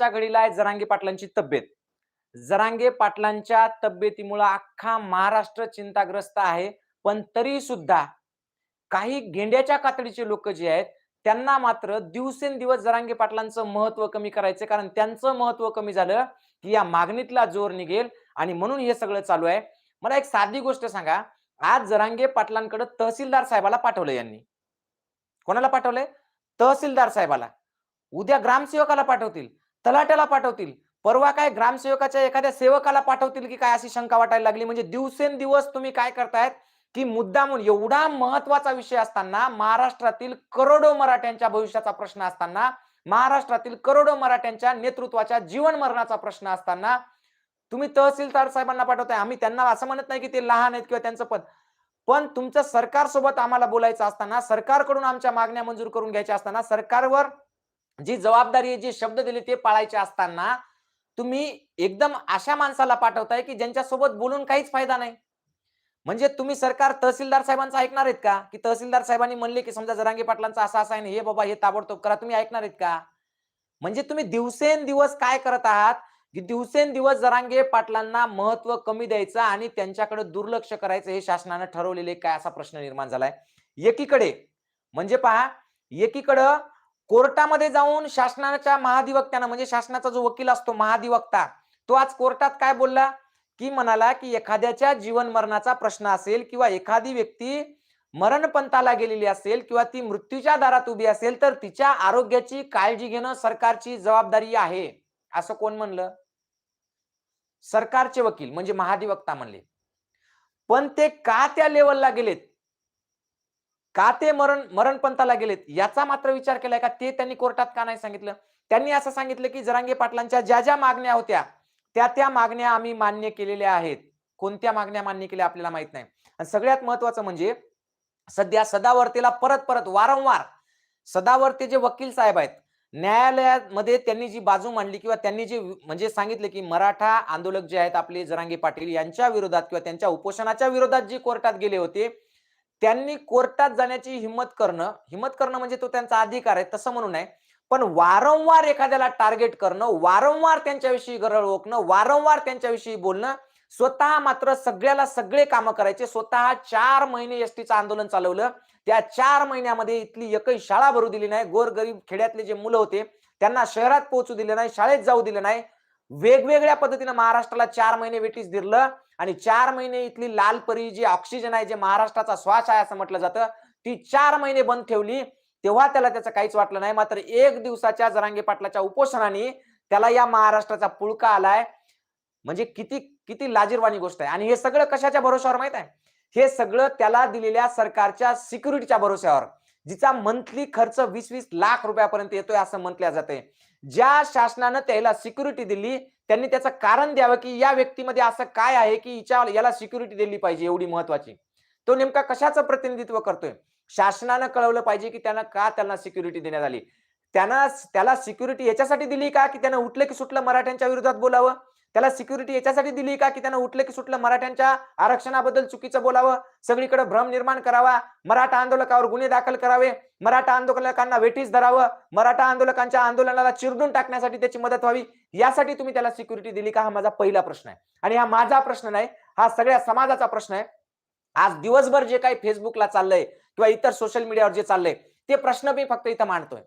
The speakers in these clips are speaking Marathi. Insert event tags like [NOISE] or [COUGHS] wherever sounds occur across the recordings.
आत्ताच्या घडीला आहे जरांगे पाटलांची तब्येत. जरांगे पाटलांच्या तब्येतीमुळे अख्खा महाराष्ट्र चिंताग्रस्त आहे. पण तरी सुद्धा काही गेंड्याच्या कातडीचे लोक जे आहेत त्यांना मात्र दिवसेंदिवस जरांगे पाटलांचं महत्त्व कमी करायचं कारण त्यांचं महत्त्व कमी झालं की या मागणीतला जोर निघेल आणि म्हणून हे सगळं चालू आहे. मला एक साधी गोष्ट सांगा. आज जरांगे पाटलांकडे तहसीलदार साहेबाला पाठवलं यांनी. कोणाला पाठवलंय? तहसीलदार साहेबाला. उद्या ग्रामसेवकाला पाठवतील. तलाट्याला पाठवतील. परवा काय ग्रामसेवकाच्या एखाद्या सेवकाला पाठवतील की काय अशी शंका वाटायला लागली? म्हणजे दिवसेंदिवस तुम्ही काय करतायत? की मुद्दा म्हणून एवढा महत्त्वाचा विषय असताना महाराष्ट्रातील करोडो मराठ्यांच्या भविष्याचा प्रश्न असताना महाराष्ट्रातील करोडो मराठ्यांच्या नेतृत्वाच्या जीवन मरणाचा प्रश्न असताना तुम्ही तहसीलदार साहेबांना पाठवताय. आम्ही त्यांना असं म्हणत नाही की ते लहान आहेत किंवा त्यांचं पद. पण तुमचं सरकारसोबत आम्हाला बोलायचं असताना सरकारकडून आमच्या मागण्या मंजूर करून घ्यायच्या असताना सरकारवर जी जबाबदारी जे शब्द दिले ते पाळायचे असताना तुम्ही एकदम अशा माणसाला पाठवताय की ज्यांच्यासोबत बोलून काहीच फायदा नाही. म्हणजे तुम्ही सरकार तहसीलदार साहेबांचं ऐकणार आहेत का? की तहसीलदार साहेबांनी म्हणले की समजा जरांगे पाटलांचा असा असा आहे ना, हे बाबा हे ताबडतोब करा तुम्ही ऐकणार आहेत का? म्हणजे तुम्ही दिवसेंदिवस काय करत आहात? की दिवसेंदिवस जरांगे पाटलांना महत्त्व कमी द्यायचं आणि त्यांच्याकडे दुर्लक्ष करायचं हे शासनानं ठरवलेले काय असा प्रश्न निर्माण झालाय. एकीकडे म्हणजे पहा एकीकडं कोर्टामध्ये जाऊन शासनाच्या महाधिवक्त्यानं म्हणजे शासनाचा जो वकील असतो महाधिवक्ता तो आज कोर्टात काय बोलला? की म्हणाला की एखाद्याच्या जीवन मरणाचा प्रश्न असेल किंवा एखादी व्यक्ती मरणपंथाला गेलेली असेल किंवा ती मृत्यूच्या दारात उभी असेल तर तिच्या आरोग्याची काळजी घेणं सरकारची जबाबदारी आहे. असं कोण म्हणलं? सरकारचे वकील म्हणजे महाधिवक्ता म्हणले. पण ते का त्या लेवलला गेलेत? का ते मरण मरणपंथाला गेलेत? याचा मात्र विचार केलाय का? ते त्यांनी कोर्टात का नाही सांगितलं? त्यांनी असं सांगितलं की जरांगे पाटलांच्या ज्या ज्या मागण्या होत्या त्या त्या मागण्या आम्ही मान्य केलेल्या आहेत. कोणत्या मागण्या मान्य केल्या आपल्याला माहीत नाही. आणि सगळ्यात महत्वाचं म्हणजे सध्या सदावर्तीला परत परत वारंवार सदावर्ती जे वकील साहेब आहेत न्यायालयामध्ये त्यांनी जी बाजू मांडली किंवा त्यांनी जे म्हणजे सांगितले की मराठा आंदोलक जे आहेत आपले जरांगे पाटील यांच्या विरोधात किंवा त्यांच्या उपोषणाच्या विरोधात जे कोर्टात गेले होते त्यांनी कोर्टात जाण्याची हिंमत करणं हिंमत करणं म्हणजे तो त्यांचा अधिकार आहे तसं म्हणून आहे पण वारंवार एखाद्याला टार्गेट करणं वारंवार त्यांच्याविषयी गरळ ओकणं वारंवार त्यांच्याविषयी बोलणं स्वतः मात्र सगळ्याला सगळे कामं करायचे. स्वतः चार महिने एसटीचं आंदोलन चालवलं. त्या चार महिन्यामध्ये इथली एकही शाळा भरू दिली नाही. गोरगरीब खेड्यातले जे मुलं होते त्यांना शहरात पोहोचू दिले नाही शाळेत जाऊ दिले नाही. वेगवेगळ्या पद्धतीनं महाराष्ट्राला चार महिने वेटीस दिलं आणि चार महिने इथली लाल परी जी ऑक्सिजन आहे जे महाराष्ट्राचा श्वास आहे असं म्हटलं जातं ती चार महिने बंद ठेवली तेव्हा त्याला त्याचं काहीच वाटलं नाही. मात्र एक दिवसाच्या जरांगे पाटलाच्या उपोषणाने त्याला या महाराष्ट्राचा पुळका आलाय. म्हणजे किती किती लाजीरवाणी गोष्ट आहे. आणि हे सगळं कशाच्या भरोश्यावर माहीत आहे? हे सगळं त्याला दिलेल्या सरकारच्या सिक्युरिटीच्या भरोश्यावर जिचा मंथली खर्च वीस वीस लाख रुपयापर्यंत येतोय असं म्हटलं जातंय. ज्या शासनानं त्याला सिक्युरिटी दिली त्यांनी त्याचं कारण द्यावं की या व्यक्तीमध्ये असं काय आहे की हिच्या याला सिक्युरिटी दिली पाहिजे एवढी महत्वाची. तो नेमका कशाचं प्रतिनिधित्व करतोय? शासनानं कळवलं पाहिजे की त्यांना का त्यांना सिक्युरिटी देण्यात आली? त्यांना त्याला सिक्युरिटी याच्यासाठी दिली का की त्यानं उठलं की सुटलं मराठ्यांच्या विरोधात बोलावं? त्याला सिक्युरिटी याच्यासाठी दिली का? की त्यानं उठलं की सुटलं मराठ्यांच्या आरक्षणाबद्दल चुकीचं बोलावं? सगळीकडे भ्रम निर्माण करावा. मराठा आंदोलकावर गुन्हे दाखल करावे. मराठा आंदोलकांना वेठीस धरावं. मराठा आंदोलकांच्या आंदोलनाला चिरडून टाकण्यासाठी त्याची मदत व्हावी. यासाठी तुम्ही त्याला सिक्युरिटी दिली का? हा माझा पहिला प्रश्न आहे. आणि हा माझा प्रश्न नाही हा सगळ्या समाजाचा प्रश्न आहे. आज दिवसभर जे काही फेसबुकला चाललंय किंवा इतर सोशल मीडियावर जे चाललंय ते प्रश्न मी फक्त इथं मांडतोय.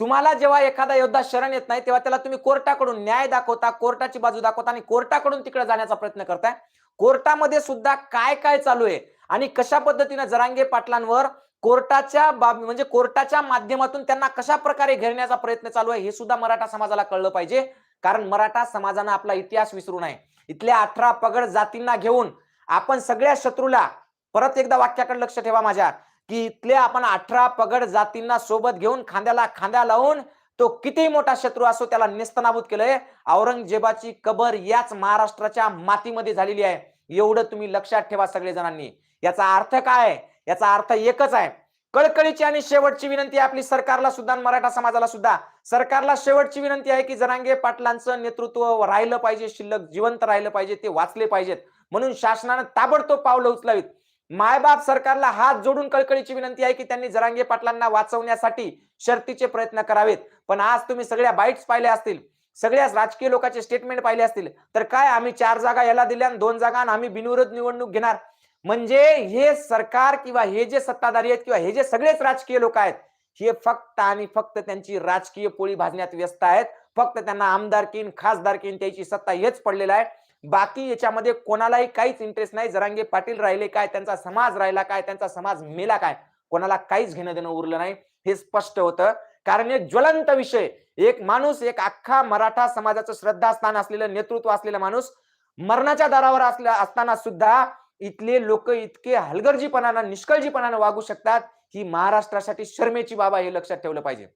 तुम्हाला जेव्हा एखादा योद्धा शरण येत नाही तेव्हा त्याला तुम्ही कोर्टाकडून न्याय दाखवता कोर्टाची बाजू दाखवता आणि कोर्टाकडून तिकडे जाण्याचा प्रयत्न करताय. कोर्टामध्ये सुद्धा काय काय चालू आहे आणि कशा पद्धतीनं जरांगे पाटलांवर कोर्टाच्या बाब म्हणजे कोर्टाच्या माध्यमातून त्यांना कशा प्रकारे घेरण्याचा प्रयत्न चालू आहे हे सुद्धा मराठा समाजाला कळलं पाहिजे. कारण मराठा समाजानं आपला इतिहास विसरू नये. इथल्या अठरा पगड जातींना घेऊन आपण सगळ्या शत्रूला परत एकदा वाक्याकडे लक्ष ठेवा माझ्या. की इथले आपण अठरा पगड जातींना सोबत घेऊन खांद्याला खांद्या लावून तो किती मोठा शत्रू असो त्याला नेस्तनाबूत केलंय. औरंगजेबाची कबर याच महाराष्ट्राच्या मातीमध्ये झालेली आहे. एवढं तुम्ही लक्षात ठेवा सगळे जणांनी याचा अर्थ काय याचा अर्थ एकच आहे. कळकळीची आणि शेवटची विनंती आहे आपली सरकारला सुद्धा मराठा समाजाला सुद्धा. सरकारला शेवटची विनंती आहे की जरांगे पाटलांचं नेतृत्व राहिलं पाहिजे शिल्लक जिवंत राहिलं पाहिजे ते वाचले पाहिजेत. म्हणून शासनानं ताबडतोब पावलं उचलावीत. मायबाप सरकारला हात जोडून कळकळीची विनंती आहे की त्यांनी जरांगे पाटलांना वाचवण्यासाठी शर्तीचे प्रयत्न करावेत. पण आज तुम्ही सगळ्या बाईट्स पाहिल्या असतील सगळ्याच राजकीय लोकांचे स्टेटमेंट पाहिले असतील तर काय आम्ही चार जागा याला दिल्या आणि दोन जागा आणि आम्ही बिनविरोध निवडणूक घेणार? म्हणजे हे सरकार किंवा हे जे सत्ताधारी आहेत किंवा हे जे सगळेच राजकीय लोक आहेत हे फक्त आणि फक्त त्यांची राजकीय पोळी भाजण्यात व्यस्त आहेत. फक्त त्यांना आमदारकीन खासदारकीन त्याची सत्ता हेच पडलेला आहे. बाकी याच्यामध्ये कोणालाही काहीच इंटरेस्ट नाही. जरांगे पाटील राहिले काय? त्यांचा समाज राहिला काय? त्यांचा समाज मेला काय? कोणाला काहीच घेणं देणं उरलं नाही. हे स्पष्ट होतं. कारण एक ज्वलंत विषय. एक माणूस एक अख्खा मराठा समाजाचं श्रद्धास्थान असलेलं नेतृत्व असलेला माणूस मरणाच्या दारावर असल्या असताना सुद्धा इथले लोक इतके हलगर्जीपणानं निष्कळजीपणानं वागू शकतात ही महाराष्ट्रासाठी शर्मेची बाबा हे लक्षात ठेवलं पाहिजे.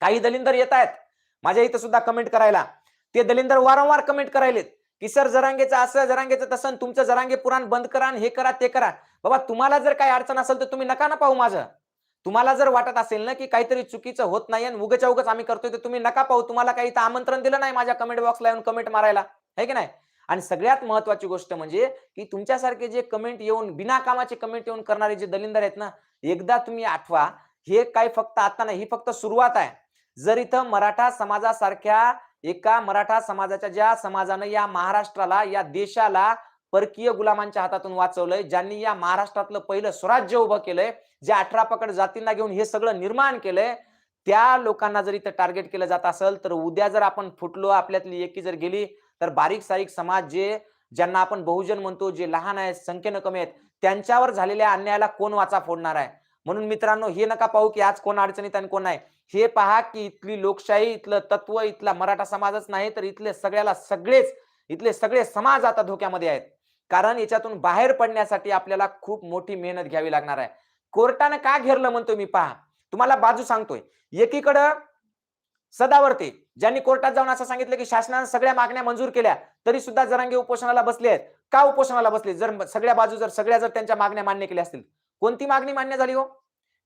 काही दलिंदर येत आहेत माझ्या इथं सुद्धा कमेंट करायला. ते दलिंदर वारंवार कमेंट करायलेत. की सर जरांगेचं असं जरांगेचं तसं तुमचं जरांगे पुराण बंद करा आणि हे करा ते करा. बाबा तुम्हाला जर काही अडचण असेल तर तुम्ही नका ना पाहू माझं. तुम्हाला जर वाटत असेल ना की काहीतरी चुकीचं होत नाही आणि उगच्या उगच आम्ही करतोय तर तुम्ही नका पाहू. तुम्हाला काही इथं आमंत्रण दिलं नाही माझ्या कमेंट बॉक्सला येऊन कमेंट मारायला. आहे की नाही? आणि सगळ्यात महत्वाची गोष्ट म्हणजे की तुमच्यासारखे जे कमेंट येऊन बिना कामाचे कमेंट येऊन करणारे जे दलिंदर आहेत ना एकदा तुम्ही आठवा. हे काय फक्त आता नाही ही फक्त सुरुवात आहे. जर इथं मराठा समाजासारख्या एका मराठा समाजाच्या ज्या समाजानं या महाराष्ट्राला या देशाला परकीय गुलामांच्या हातातून वाचवलंय ज्यांनी या महाराष्ट्रातलं पहिलं स्वराज्य उभं केलंय जे अठरा पकड जातींना घेऊन हे सगळं निर्माण केलंय त्या लोकांना जर इथं टार्गेट केलं जात असेल तर उद्या जर आपण फुटलो आपल्यातली एकी जर गेली तर बारीक सारीक समाज जे ज्यांना आपण बहुजन म्हणतो जे लहान आहेत संख्येनं कमी आहेत त्यांच्यावर झालेल्या अन्यायाला कोण वाचा फोडणार आहे? म्हणून मित्रांनो हे नका पाहू की आज कोण अडचणीत आणि कोण नाही. हे पहा की इथली लोकशाही इथलं तत्व इथला मराठा समाजच नाही तर इथले सगळ्याला सगळेच इथले सगळे समाज आता धोक्यामध्ये आहेत. कारण याच्यातून बाहेर पडण्यासाठी आपल्याला खूप मोठी मेहनत घ्यावी लागणार आहे. कोर्टानं का घेरलं म्हणतो मी पहा. तुम्हाला बाजू सांगतोय. एकीकडं सदावर्ते ज्यांनी कोर्टात जाऊन असं सांगितलं की शासनानं सगळ्या मागण्या मंजूर केल्या तरी सुद्धा जरांगे उपोषणाला बसले आहेत. का उपोषणाला बसले? जर सगळ्या बाजू जर सगळ्या जर त्यांच्या मागण्या मान्य केल्या असतील कोणती मागणी मान्य झाली हो?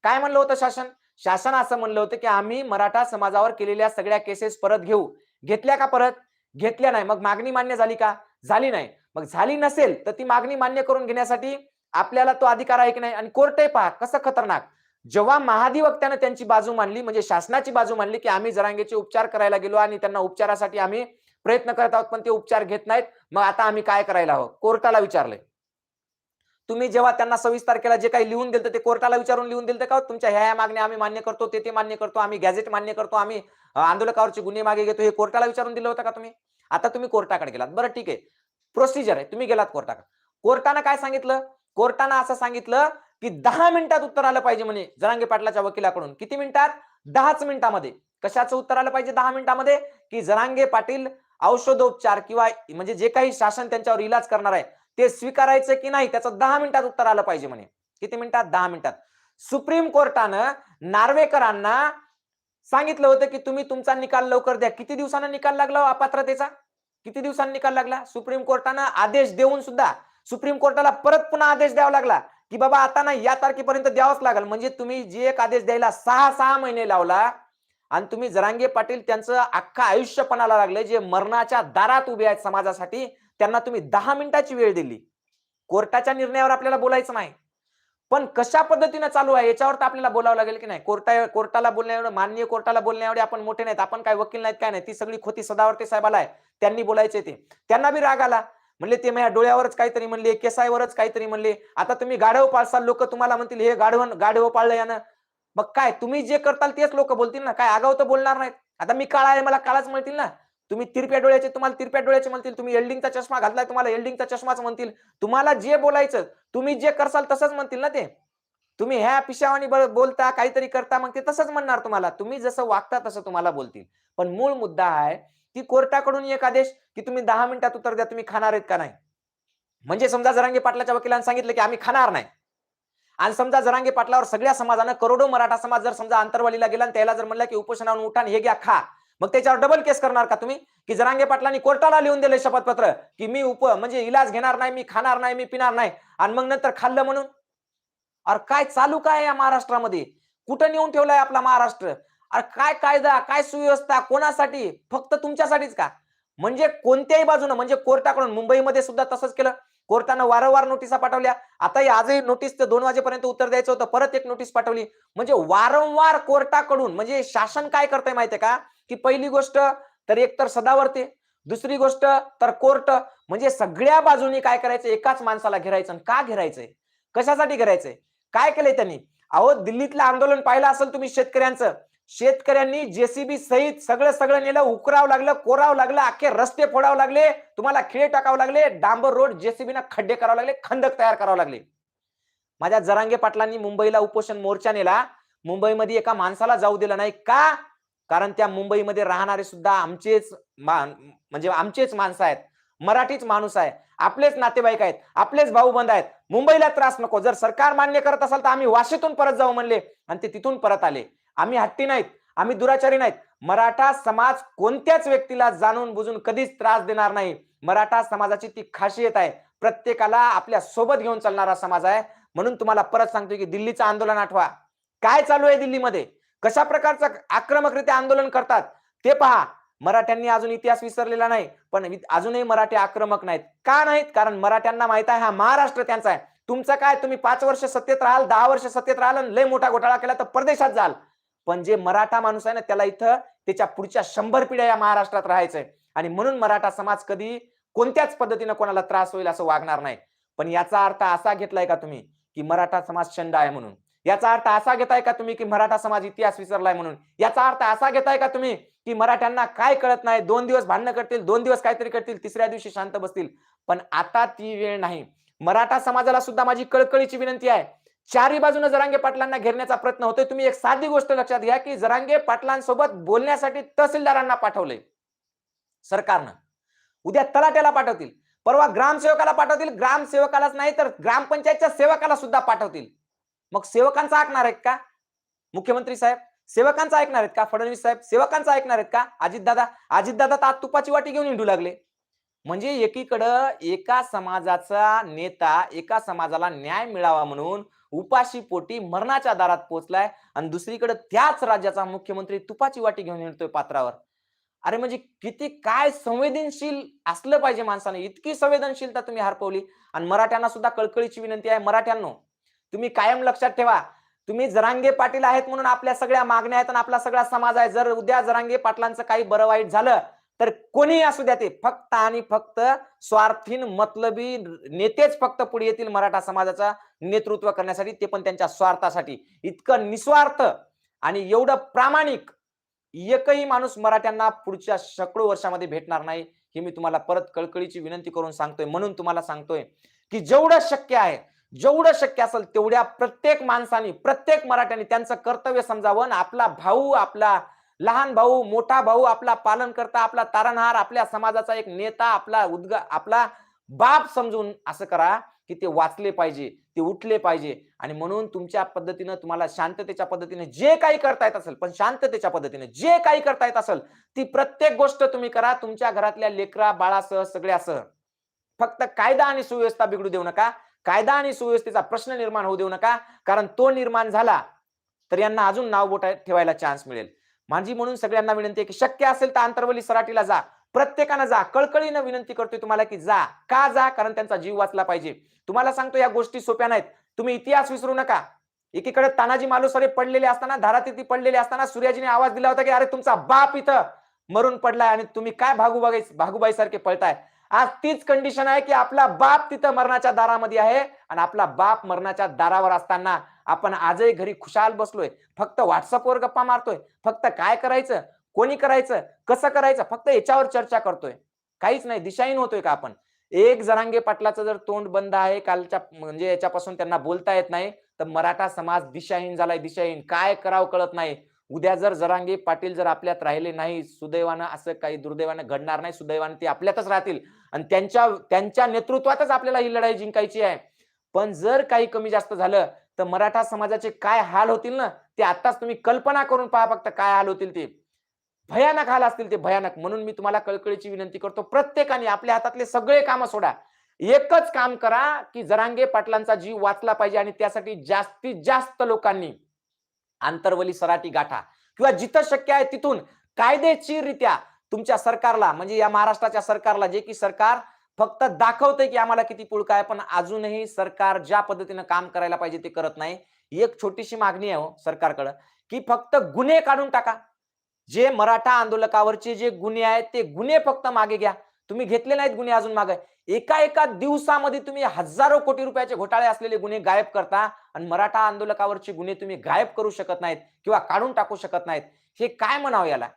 काय म्हणलं होतं शासन? शासन असं म्हणलं होतं की आम्ही मराठा समाजावर केलेल्या सगळ्या केसेस परत घेऊ. घेतल्या का परत? घेतल्या नाही. मग मागणी मान्य झाली का? झाली नाही. मग झाली नसेल तर ती मागणी मान्य करून घेण्यासाठी आपल्याला तो अधिकार आहे की नाही? आणि कोर्टही पहा कसं खतरनाक. जेव्हा महाधिवक्त्यानं त्यांची बाजू मांडली म्हणजे शासनाची बाजू मांडली की आम्ही जरांगेचे उपचार करायला गेलो आणि त्यांना उपचारासाठी आम्ही प्रयत्न करत आहोत पण ते उपचार घेत नाहीत. मग आता आम्ही काय करायला हवं? कोर्टाला विचारलंय. तुम्ही जेव्हा त्यांना सव्वीस तारखेला जे काही लिहून दिलं ते कोर्टाला विचारून लिहून दिलं का? तुमच्या ह्या ह्या मागण्या आम्ही मान्य करतो ते ते मान्य करतो आम्ही गॅझेट मान्य करतो आम्ही आंदोलकावरचे गुन्हे मागे घेतो हे कोर्टाला विचारून दिलं होतं का तुम्ही? आता तुम्ही कोर्टाकडे गेलात. बरं ठीक आहे. प्रोसिजर आहे. तुम्ही गेलात कोर्टाकडे. कोर्टानं काय सांगितलं? कोर्टानं असं सांगितलं की दहा मिनिटात उत्तर आलं पाहिजे म्हणे जरांगे पाटलाच्या वकिलाकडून. किती मिनिटात? दहाच मिनिटामध्ये. कशाचं उत्तर आलं पाहिजे दहा मिनिटामध्ये? की जरांगे पाटील औषधोपचार किंवा म्हणजे जे काही शासन त्यांच्यावर इलाज करणार आहे ते स्वीकारायचं की नाही त्याचं दहा मिनिटात उत्तर आलं पाहिजे म्हणे. किती मिनिटात? दहा मिनिटात. सुप्रीम कोर्टानं नार्वेकरांना सांगितलं होतं की तुम्ही तुमचा निकाल लवकर द्या. किती दिवसानं निकाल लागला हो अपात्रतेचा? किती दिवसांनी निकाल लागला? सुप्रीम कोर्टानं आदेश देऊन सुद्धा सुप्रीम कोर्टाला परत पुन्हा आदेश द्यावा लागला की बाबा आता ना या तारखेपर्यंत द्यावाच लागेल. म्हणजे तुम्ही जे एक आदेश द्यायला सहा सहा महिने लावला आणि तुम्ही जरांगे पाटील त्यांचं अख्खा आयुष्यपणाला लागलं लागले जे मरणाच्या दारात उभे आहेत समाजासाठी त्यांना तुम्ही दहा मिनिटाची वेळ दिली. कोर्टाच्या निर्णयावर आपल्याला बोलायचं नाही. पण कशा पद्धतीनं चालू आहे याच्यावर तर आपल्याला बोलावं लागेल की नाही? कोर्टा कोर्टाला बोलण्याएवढं माननीय कोर्टाला बोलण्याएवढे आपण मोठे नाहीत. आपण काय वकील नाहीत काय नाही ती सगळी खोती सदावर्ते साहेबाला आहे. त्यांनी बोलायचे ते. त्यांना बी राग आला. म्हणले ते माझ्या डोळ्यावरच काहीतरी म्हणले केसायवरच काहीतरी म्हणले. आता तुम्ही गाढव पाळसाल लोक तुम्हाला म्हणतील हे गाढवण गाढव पाळलं यानं. मग काय तुम्ही जे करताल तेच लोक बोलतील ना? काय आगाव तर बोलणार नाहीत. आता मी काळा आहे मला काळाच म्हणतील ना? तुम्ही तिरप्या डोळ्याचे तुम्हाला तिरप्या डोळ्याचे म्हणतील तुम्ही एल्डिंगचा चष्मा घातलाय तुम्हाला एल्डिंगचा चष्माच म्हणतील. तुम्हाला जे बोलायचं तुम्ही जे करसाल तसंच म्हणतील ना ते. तुम्ही ह्या पिशावानी बोलता काहीतरी करता मग ते तसंच म्हणणार तुम्हाला. तुम्ही जसं वागता तसं तुम्हाला बोलतील. पण मूळ मुद्दा आहे की कोर्टाकडून एक आदेश की तुम्ही दहा मिनिटात उत्तर द्या तुम्ही खाणार आहेत का नाही? म्हणजे समजा जरांगे पाटलाच्या वकिलांनी सांगितलं की आम्ही खाणार नाही. आणि समजा जरांगे पाटलावर सगळ्या समाजानं करोडो मराठा समाज जर समजा अंतरवालीला गेला आणि त्याला जर म्हणलं की उपोषणावरून उठाण हे घ्या खा. मग त्याच्यावर डबल केस करणार का तुम्ही? की जरांगे पाटलांनी कोर्टाला लिहून दिले शपथपत्र की मी उप म्हणजे इलाज घेणार नाही मी खाणार नाही मी पिणार नाही आणि मग नंतर खाल्लं म्हणून? अरे काय चालू काय या महाराष्ट्रामध्ये? कुठं नेऊन ठेवलाय आपला महाराष्ट्र? अरे काय कायदा काय सुव्यवस्था कोणासाठी? फक्त तुमच्यासाठीच का? म्हणजे कोणत्याही बाजूनं म्हणजे कोर्टाकडून मुंबईमध्ये सुद्धा तसंच केलं. कोर्टानं वारंवार नोटिसा पाठवल्या. आता आजही नोटीस दोन वाजेपर्यंत उत्तर द्यायचं होतं. परत एक नोटीस पाठवली. म्हणजे वारंवार कोर्टाकडून म्हणजे शासन काय करतंय माहितीये का? की पहिली गोष्ट तर एक तर सदावर्ते दुसरी गोष्ट तर कोर्ट. म्हणजे सगळ्या बाजूनी काय करायचं? एकाच माणसाला घेरायचं आणि का घेरायचंय? कशासाठी घेरायचंय? काय केलंय त्यांनी? अहो दिल्लीतलं आंदोलन पाहिलं असेल तुम्ही शेतकऱ्यांचं. शेतकऱ्यांनी जेसीबी सहित सगळं सगळं नेलं उकरावं लागलं कोरावं लागलं अख्खे रस्ते फोडावं लागले तुम्हाला खिळे टाकावं लागले डांबर रोड जेसीबीनं खड्डे करावं लागले खंदक तयार करावं लागले. माझ्या जरांगे पाटलांनी मुंबईला उपोषण मोर्चा नेला. मुंबईमध्ये एका माणसाला जाऊ दिलं नाही का? कारण त्या मुंबईमध्ये राहणारे सुद्धा आमचेच म्हणजे आमचेच माणसं आहेत. मराठीच माणूस आहे. आपलेच नातेवाईक आहेत. आपलेच भाऊबंद आहेत. मुंबईला त्रास नको. जर सरकार मान्य करत असाल तर आम्ही वाशीतून परत जाऊ म्हणले आणि ते तिथून परत आले. आम्ही हट्टी नाहीत आम्ही दुराचारी नाहीत. मराठा समाज कोणत्याच व्यक्तीला जाणून बुजून कधीच त्रास देणार नाही. मराठा समाजाची ती खासियत आहे. प्रत्येकाला आपल्यासोबत घेऊन चालणारा समाज आहे. म्हणून तुम्हाला परत सांगतो की दिल्लीचं आंदोलन आठवा. काय चालू आहे दिल्लीमध्ये? कशा प्रकारचं आक्रमकरित्या आंदोलन करतात? ते पहा. मराठ्यांनी अजून इतिहास विसरलेला नाही पण अजूनही मराठी आक्रमक नाहीत. का नाहीत? कारण मराठ्यांना माहीत आहे हा महाराष्ट्र त्यांचा आहे. तुमचं काय? तुम्ही पाच वर्ष सत्तेत राहाल दहा वर्ष सत्तेत राहाल आणि लय मोठा घोटाळा केला तर परदेशात जाल. पण जे मराठा माणूस आहे ना त्याला इथं त्याच्या पुढच्या शंभर पिढ्या या महाराष्ट्रात राहायचंय. आणि म्हणून मराठा समाज कधी कोणत्याच पद्धतीनं कोणाला त्रास होईल असं वागणार नाही. पण याचा अर्थ असा घेतलाय का तुम्ही की मराठा समाज शंड आहे म्हणून? याचा अर्थ असा घेताय का तुम्ही की मराठा समाज इतिहास विसरलाय म्हणून? याचा अर्थ असा घेताय का तुम्ही की मराठ्यांना काय कळत नाही दोन दिवस भांडणं करतील दोन दिवस काहीतरी करतील तिसऱ्या दिवशी शांत बसतील? पण आता ती वेळ नाही. मराठा समाजाला सुद्धा माझी कळकळीची विनंती आहे चारी बाजूने जरांगे पाटलांना घेरण्याचा प्रयत्न होतोय. तुम्ही एक साधी गोष्ट लक्षात घ्या की जरांगे पाटलांसोबत बोलण्यासाठी तहसीलदारांना पाठवलंय. सरकारनं. उद्या तलाट्याला पाठवतील. परवा ग्रामसेवकाला पाठवतील. ग्रामसेवकालाच नाही तर ग्रामपंचायतच्या सेवकाला सुद्धा पाठवतील. मग सेवकांचा ऐकणार आहेत का? मुख्यमंत्री साहेब सेवकांचा ऐकणार आहेत का? फडणवीस साहेब सेवकांचा ऐकणार आहेत का? अजितदादा अजितदादा तर आज तुपाची वाटी घेऊन हिंडू लागले. म्हणजे एकीकडं एका समाजाचा नेता एका समाजाला न्याय मिळावा म्हणून उपाशी पोटी मरणाच्या दारात पोहोचलाय आणि दुसरीकडे त्याच राज्याचा मुख्यमंत्री तुपाची वाटी घेऊन येतोय पात्रावर. अरे म्हणजे किती काय संवेदनशील असलं पाहिजे माणसाने. इतकी संवेदनशीलता तुम्ही हरपवली. आणि मराठ्यांना सुद्धा कळकळीची विनंती आहे मराठ्यांनो तुम्ही कायम लक्षात ठेवा. तुम्ही जरांगे पाटील आहेत म्हणून आपल्या सगळ्या मागण्या आहेत आणि आपला सगळा समाज आहे. जर उद्या जरांगे पाटलांचं काही बरं वाईट झालं तर कोणीही असू द्या ते. फक्त आणि फक्त स्वार्थीन मतलबी नेतेच फक्त पुढे येतील मराठा समाजाचा. नेतृत्व करण्यासाठी ते पण त्यांच्या स्वार्थासाठी. इतकं निस्वार्थ आणि एवढं प्रामाणिक एकही माणूस मराठ्यांना पुढच्या शेकडो वर्षामध्ये भेटणार नाही हे मी तुम्हाला परत कळकळीची विनंती करून सांगतोय म्हणून तुम्हाला सांगतोय की जेवढं शक्य आहे जेवढं शक्य असेल तेवढ्या प्रत्येक माणसाने प्रत्येक मराठ्याने त्यांचं कर्तव्य समजावं आपला भाऊ आपला लहान भाऊ मोठा भाऊ आपला पालन करता आपला तारणहार आपल्या समाजाचा एक नेता आपला उद्गा आपला बाप समजून असं करा की ते वाचले पाहिजे ते उठले पाहिजे. आणि म्हणून तुमच्या पद्धतीनं तुम्हाला शांततेच्या पद्धतीने जे काही करता येत असेल पण शांततेच्या पद्धतीने जे काही करता येत असेल ती प्रत्येक गोष्ट तुम्ही करा. तुमच्या घरातल्या लेकरा बाळासह सगळ्यासह फक्त कायदा आणि सुव्यवस्था बिघडू देऊ नका. कायदा आणि सुव्यवस्थेचा प्रश्न निर्माण होऊ देऊ नका. कारण तो निर्माण झाला तर यांना अजून नाव बोटा ठेवायला चान्स मिळेल. माझी म्हणून सगळ्यांना विनंती आहे की शक्य असेल तर आंतरवली सराटीला जा. प्रत्येकानं जा. कळकळीनं विनंती करतोय तुम्हाला की जा. का जा? कारण त्यांचा जीव वाचला पाहिजे. तुम्हाला सांगतो या गोष्टी सोप्या नाहीत. तुम्ही इतिहास विसरू नका. एकीकडे तानाजी मालुसरे पडलेले असताना धारातिथी पडलेले असताना सूर्याजीने आवाज दिला होता की अरे तुमचा बाप इथं मरून पडलाय आणि तुम्ही काय भागूबाई भागूबाई सारखे पळताय? आज तीच कंडिशन आहे की आपला बाप तिथं मरणाच्या दारामध्ये आहे आणि आपला बाप मरणाच्या दारावर असताना आपण आजही घरी खुशाल बसलोय. फक्त व्हॉट्सअपवर गप्पा मारतोय. फक्त काय करायचं? कोणी करायचं कसं करायचं फक्त याच्यावर चर्चा करतोय. काहीच नाही दिशाहीन होतोय का आपण? एक जरांगे पाटलाचं जर तोंड बंद आहे कालच्या म्हणजे याच्यापासून त्यांना बोलता येत नाही तर मराठा समाज दिशाहीन झालाय दिशाहीन. काय करावं कळत नाही. उद्या जर जरांगे पाटील जर आपल्यात राहिले नाही सुदैवानं असं काही दुर्दैवानं घडणार नाही सुदैवानं ते आपल्यातच राहतील. आणि त्यांच्या त्यांच्या नेतृत्वातच आपल्याला ही लढाई जिंकायची आहे. पण जर काही कमी जास्त झालं तर मराठा समाजाचे काय हाल होतील ना ते आताच तुम्ही कल्पना करून पहा फक्त काय हाल होतील ते. भयानक हाल असतील ते भयानक. म्हणून मी तुम्हाला कळकळीची विनंती करतो प्रत्येकाने आपल्या हातातले सगळे कामं सोडा. एकच काम करा की जरांगे पाटलांचा जीव वाचला पाहिजे आणि त्यासाठी जास्तीत जास्त लोकांनी आंतरवली सराटी गाठा. किंवा जिथं शक्य आहे तिथून कायदेशीररित्या तुमच्या सरकारला म्हणजे या महाराष्ट्राच्या सरकारला जे की सरकार फक्त दाखवतंय की आम्हाला किती पुळका आहे पण अजूनही सरकार ज्या पद्धतीनं काम करायला पाहिजे ते करत नाही. एक छोटीशी मागणी आहे हो सरकारकडं की फक्त गुन्हे काढून टाका. जे मराठा आंदोलकावरचे जे गुन्हे आहेत ते गुन्हे फक्त मागे घ्या. तुम्ही घेतले नाहीत गुन्हे अजून मागे. एका एका दिवसामध्ये तुम्ही हजारो कोटी रुपयाचे घोटाळे असलेले गुन्हे गायब करता आणि मराठा आंदोलकावरचे गुन्हे तुम्ही गायब करू शकत नाहीत किंवा काढून टाकू शकत नाहीत. हे काय म्हणावं याला?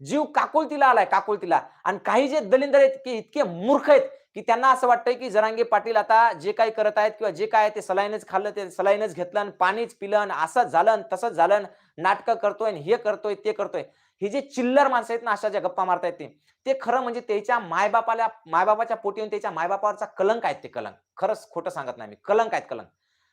जीव काकुलतीला आलाय काकुलतीला. आणि काही जे दलिंदर आहेत की इतके मूर्ख आहेत की त्यांना असं वाटतंय की जरांगे पाटील आता जे काही करत आहेत किंवा जे काय ते सलाईनच खाल्लं ते सलाईनच घेतलं आणि पाणीच पिलं असंच झालं तसंच झालं नाटकं करतोय आणि हे करतोय ते करतोय. ही जे चिल्लर माणसं आहेत ना अशा ज्या गप्पा मारतायत ते ते खरं म्हणजे त्याच्या मायबापाला मायबापाच्या पोटी येऊन त्याच्या मायबापावरचा कलंक आहेत ते कलंक. खरंच खोटं सांगत नाही मी. कलंक आहेत कलंक.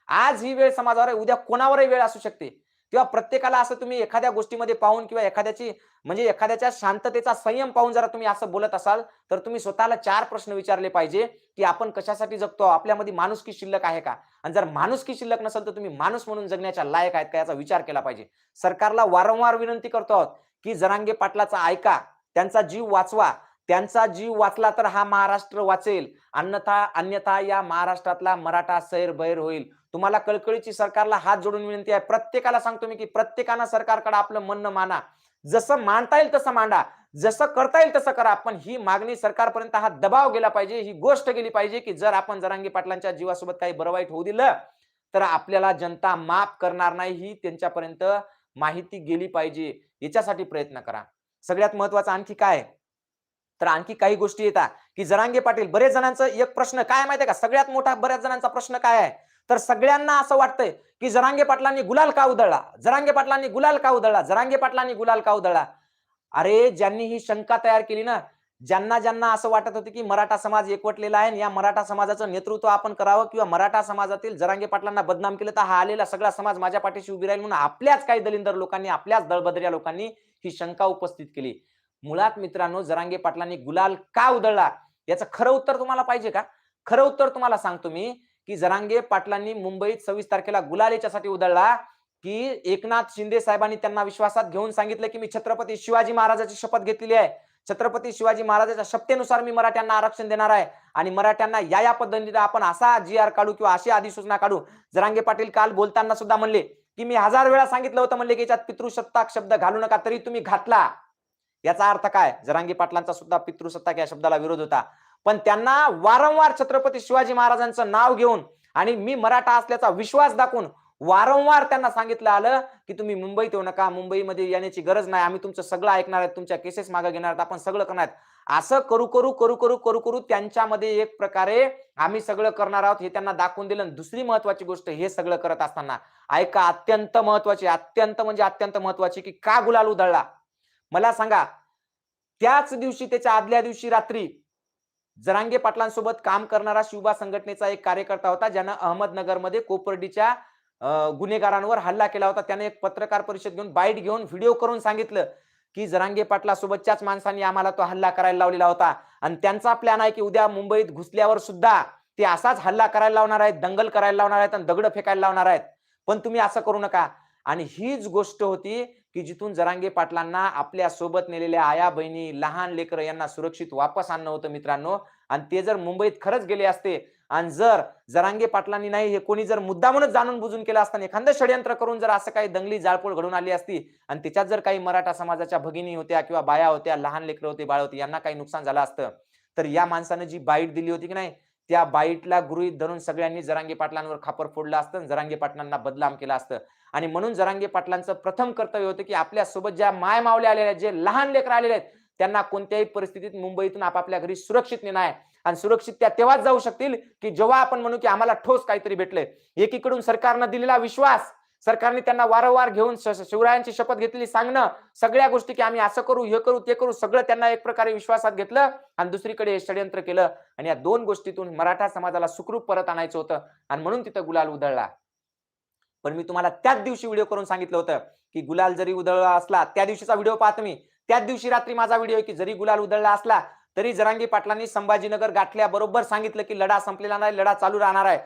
आज ही वेळ समाजावर आहे उद्या कोणावरही वेळ असू शकते. किंवा प्रत्येकाला असं तुम्ही एखाद्या गोष्टीमध्ये पाहून किंवा एखाद्याची म्हणजे एखाद्याच्या शांततेचा संयम पाहून जरा तुम्ही असं बोलत असाल तर तुम्ही स्वतःला चार प्रश्न विचारले पाहिजे की आपण कशासाठी जगतो? आपल्यामध्ये माणुसकी शिल्लक आहे का? आणि जर माणुसकी शिल्लक नसेल तर तुम्ही माणूस म्हणून जगण्याच्या लायक आहेत का याचा विचार केला पाहिजे. सरकारला वारंवार विनंती करतो आहोत की जरांगे पाटलाचा ऐका त्यांचा जीव वाचवा. त्यांचा जीव वाचला तर हा महाराष्ट्र वाचेल. अन्यथा अन्यथा या महाराष्ट्रातला मराठा सैर बैर होईल. तुम्हाला कळकळीची सरकारला हात जोडून विनंती आहे. प्रत्येकाला सांगतो मी की प्रत्येकानं सरकारकडे आपलं म्हणणं माना. जसं मांडता येईल तसं मांडा. जसं करता येईल तसं करा. पण ही मागणी सरकारपर्यंत हा दबाव गेला पाहिजे. ही गोष्ट गेली पाहिजे की जर आपण जरांगी पाटलांच्या जीवासोबत काही बरं वाईट होऊ दिलं तर आपल्याला जनता माफ करणार नाही. ही त्यांच्यापर्यंत माहिती गेली पाहिजे. याच्यासाठी प्रयत्न करा. सगळ्यात महत्वाचं आणखी काय? तर आणखी काही गोष्टी येतात की जरांगे पाटील बरेच जणांचं एक प्रश्न काय माहितीये का? सगळ्यात मोठा बऱ्याच जणांचा प्रश्न काय आहे? तर सगळ्यांना असं वाटतंय की जरांगे पाटलांनी गुलाल का उधळला? जरांगे पाटलांनी गुलाल का उधळला? जरांगे पाटलांनी गुलाल का उधळला? अरे ज्यांनी ही शंका तयार केली ना ज्यांना ज्यांना असं वाटत होतं की मराठा समाज एकवटलेला आहे या मराठा समाजाचं नेतृत्व आपण करावं किंवा मराठा समाजातील जरांगे पाटलांना बदनाम केलं तर हा आलेला सगळा समाज माझ्या पाठीशी उभी राहील म्हणून आपल्याच काही दलिंदर लोकांनी आपल्याच दळबदऱ्या लोकांनी ही शंका उपस्थित केली. मुळात मित्रांनो जरांगे पाटलांनी गुलाल का उधळला? याचं खरं उत्तर तुम्हाला पाहिजे का? खरं उत्तर तुम्हाला सांगतो मी की जरांगे पाटलांनी मुंबईत सव्वीस तारखेला गुलाल याच्यासाठी उधळला की एकनाथ शिंदे साहेबांनी त्यांना विश्वासात घेऊन सांगितलं की मी छत्रपती शिवाजी महाराजाची शपथ घेतलेली आहे. छत्रपती शिवाजी महाराजाच्या शपथेनुसार मी मराठ्यांना आरक्षण देणार आहे आणि मराठ्यांना या या पद्धतीने आपण असा जी आर काढू किंवा अशी अधिसूचना काढू. जरांगे पाटील काल बोलताना सुद्धा म्हणले की मी हजार वेळा सांगितलं होतं म्हणले की याच्यात पितृसत्ताक शब्द घालू नका तरी तुम्ही घातला. याचा अर्थ काय? जरांगी पाटलांचा सुद्धा पितृसत्ताक या शब्दाला विरोध होता. पण त्यांना वारंवार छत्रपती शिवाजी महाराजांचं नाव घेऊन आणि मी मराठा असल्याचा विश्वास दाखवून वारंवार त्यांना सांगितलं आलं की तुम्ही मुंबईत येऊ नका मुंबईमध्ये येण्याची गरज नाही आम्ही तुमचं सगळं ऐकणार आहेत तुमच्या केसेस मागे घेणार आहेत आपण सगळं करणार असं करू करू करू करू करू करू त्यांच्यामध्ये एक प्रकारे आम्ही सगळं करणार आहोत हे त्यांना दाखवून दिलं. आणि दुसरी महत्वाची गोष्ट हे सगळं करत असताना ऐका अत्यंत महत्वाची अत्यंत म्हणजे अत्यंत महत्वाची की का गुलाल उधळला? मला सांगा त्याच दिवशी त्याच्या आदल्या दिवशी रात्री जरांगे पाटलांसोबत काम करणारा शिवबा संघटनेचा एक कार्यकर्ता होता ज्यानं अहमदनगरमध्ये कोपर्डीच्या गुन्हेगारांवर हल्ला केला होता. त्याने एक पत्रकार परिषद घेऊन बाईट घेऊन व्हिडिओ करून सांगितलं की जरांगे पाटलासोबतच्याच माणसांनी आम्हाला तो हल्ला करायला लावलेला होता. आणि त्यांचा प्लॅन आहे की उद्या मुंबईत घुसल्यावर सुद्धा ते असाच हल्ला करायला लावणार आहेत दंगल करायला लावणार आहेत आणि दगड फेकायला लावणार आहेत. पण तुम्ही असं करू नका. आणि हीच गोष्ट होती की जिथून जरांगे पाटलांना आपल्यासोबत नेलेल्या आया बहिणी लहान लेकरं यांना सुरक्षित वापस आणणं होतं मित्रांनो. आणि ते जर मुंबईत खरंच गेले असते आणि जर जरांगे पाटलांनी नाही हे कोणी जर मुद्दामूनच जाणून बुजून केलं असताना एखादं षडयंत्र करून जर असं काही दंगली जाळपोळ घडून आली असती आणि त्याच्यात जर काही मराठा समाजाच्या भगिनी होत्या किंवा बाया होत्या लहान लेकरं होते बाळ होते यांना काही नुकसान झालं असतं तर या माणसानं जी बाईट दिली होती की नाही त्या बाईटला गृहीत धरून सगळ्यांनी जरांगे पाटलांवर खापर फोडलं असतं आणि जरांगे पाटलांना बदनाम केलं असतं. आणि म्हणून जरांगे पाटलांचं प्रथम कर्तव्य होतं की आपल्यासोबत ज्या माय मावल्या आलेल्या आहेत जे लहान लेकर आलेले आहेत त्यांना कोणत्याही परिस्थितीत मुंबईतून आपापल्या घरी सुरक्षित नेणं आहे आणि सुरक्षित त्या तेव्हाच जाऊ शकतील की जेव्हा आपण म्हणू की आम्हाला ठोस काहीतरी भेटलंय. एकीकडून सरकारनं दिलेला विश्वास सरकारने त्यांना वारंवार घेऊन शिवरायांची शपथ घेतलेली सांगणं सगळ्या गोष्टी की आम्ही असं करू हे करू ते करू सगळं त्यांना एक प्रकारे विश्वासात घेतलं आणि दुसरीकडे हे षडयंत्र केलं. आणि या दोन गोष्टीतून मराठा समाजाला सुखरूप परत आणायचं होतं आणि म्हणून तिथं गुलाल उधळला. पण मी तुम्हाला त्याच दिवशी व्हिडिओ करून सांगितलं होतं की गुलाल जरी उधळला असला त्या दिवशीचा व्हिडिओ पाहतो मी. त्याच दिवशी रात्री माझा व्हिडिओ की जरी गुलाल उधळला असला तरी जरांगी पाटलांनी संभाजीनगर गाठल्या बरोबर सांगितलं की लढा संपलेला नाही लढा चालू राहणार आहे.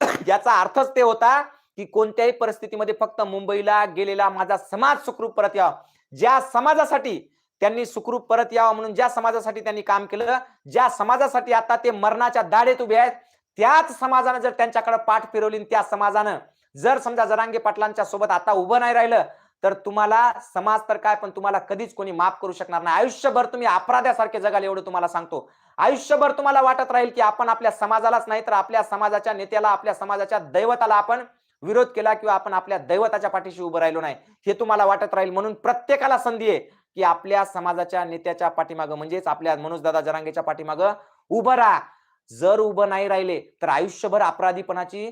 [COUGHS] याचा अर्थच ते होता की कोणत्याही परिस्थितीमध्ये फक्त मुंबईला गेलेला माझा समाज सुखरूप परत यावा. ज्या समाजासाठी त्यांनी सुखरूप परत यावं म्हणून ज्या समाजासाठी त्यांनी काम केलं ज्या समाजासाठी आता ते मरणाच्या दाढेत उभे आहेत त्याच समाजानं जर त्यांच्याकडे पाठ फिरवली त्या समाजानं जर समजा जरांगे पाटलांच्या सोबत आता उभं नाही राहिलं तर तुम्हाला समाज तर काय पण तुम्हाला कधीच कोणी माफ करू शकणार नाही. आयुष्यभर तुम्ही अपराध्यासारखे जगाल एवढं तुम्हाला सांगतो. आयुष्यभर तुम्हाला वाटत राहील की आपण आपल्या समाजालाच नाही तर आपल्या समाजाच्या नेत्याला आपल्या समाजाच्या दैवताला आपण विरोध केला किंवा आपण आपल्या दैवताच्या पाठीशी उभं राहिलो नाही हे तुम्हाला वाटत राहील म्हणून प्रत्येकाला संधी आहे की आपल्या समाजाच्या नेत्याच्या पाठीमागं म्हणजेच आपल्या मनोजदादा जरांगेच्या पाठीमागं उभं राहा. जर उभं नाही राहिले तर आयुष्यभर अपराधीपणाची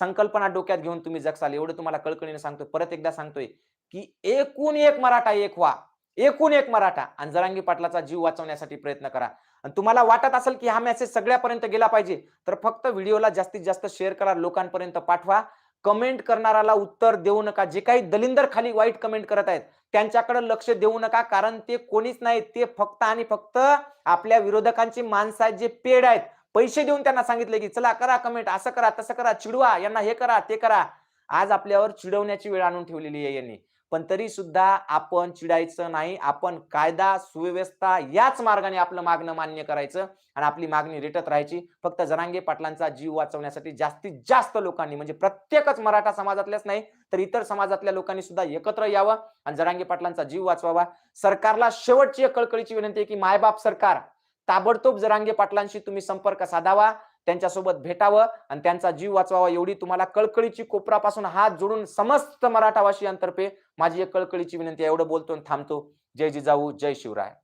संकल्पना डोक्यात घेऊन तुम्ही जगसाल. एवढं तुम्हाला कळकळीने सांगतोय. परत एकदा सांगतोय की एकूण एक मराठा एक व्हा. एकूण एक मराठा. आणि जरांगी पाटलाचा जीव वाचवण्यासाठी प्रयत्न करा. आणि तुम्हाला वाटत असेल की हा मेसेज सगळ्यापर्यंत गेला पाहिजे तर फक्त व्हिडिओला जास्तीत जास्त शेअर करा लोकांपर्यंत पाठवा. कमेंट करणाऱ्याला उत्तर देऊ नका. जे काही दलिंदर खाली वाईट कमेंट करत आहेत त्यांच्याकडे लक्ष देऊ नका. कारण ते कोणीच नाही. ते फक्त आणि फक्त आपल्या विरोधकांची माणसं आहेत जे पेड आहेत. पैसे देऊन त्यांना सांगितले की चला करा कमेंट असं करा तसं करा. चिडवा. यांना हे करा ते करा. आज आपल्यावर चिडवण्याची वेळ आणून ठेवलेली आहे यांनी. पण तरी सुद्धा आपण चिडायचं नाही. आपण कायदा सुव्यवस्था याच मार्गाने आपलं मागणं मान्य करायचं आणि आपली मागणी रेटत राहायची. फक्त जरांगे पाटलांचा जीव वाचवण्यासाठी जास्तीत जास्त लोकांनी म्हणजे प्रत्येकच मराठा समाजातल्याच नाही तर इतर समाजातल्या लोकांनी सुद्धा एकत्र यावं आणि जरांगे पाटलांचा जीव वाचवावा. सरकारला शेवटची एक कळकळीची विनंती आहे की मायबाप सरकार ताबडतोब जरांगे पाटलांशी तुम्ही संपर्क साधावा. त्यांच्यासोबत भेटावं आणि त्यांचा जीव वाचवावा एवढी तुम्हाला कळकळीची कोपरापासून हात जोडून समस्त मराठावासियांतर्फे माझी एक कळकळीची विनंती एवढं बोलतो आणि थांबतो. जय जिजाऊ जय शिवराय.